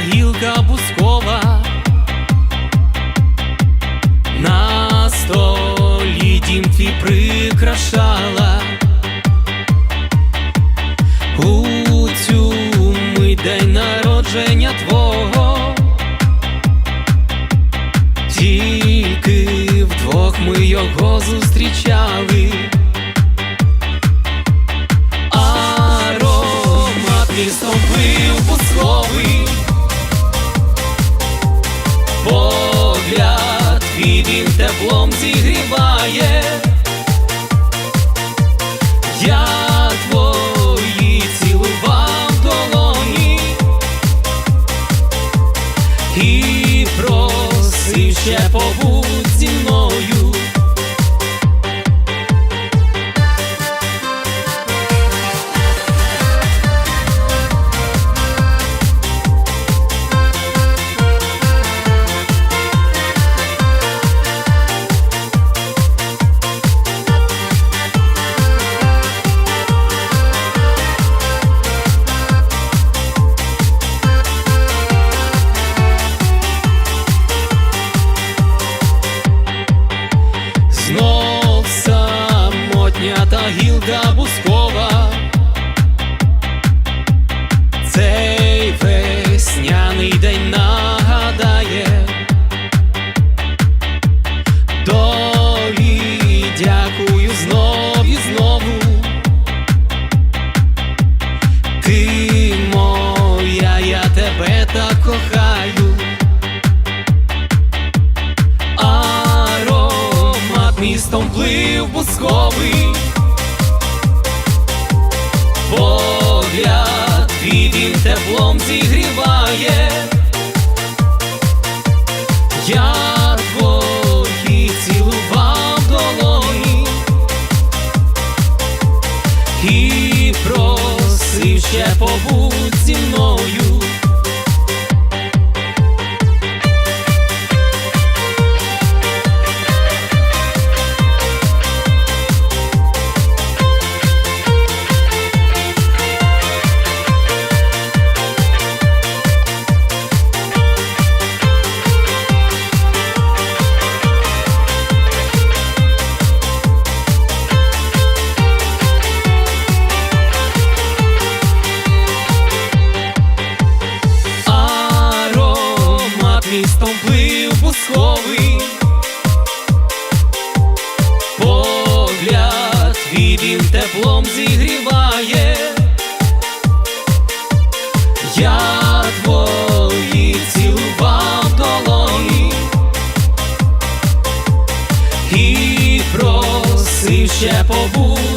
гілка бускова. На столі дім твій прикрашала. У цю мить день народження твого. Тільки вдвох ми його зустрічали. Теплом зігріває та бускова. Цей весняний день нагадає. Долі дякую знов і знову. Ти моя, я тебе так кохаю. Аромат містом плив бусковий Погляд твій він теплом зігріває Містом плив бусковий Погляд твій він теплом зігріває. Я твої цілував долоні. І просив ще побудь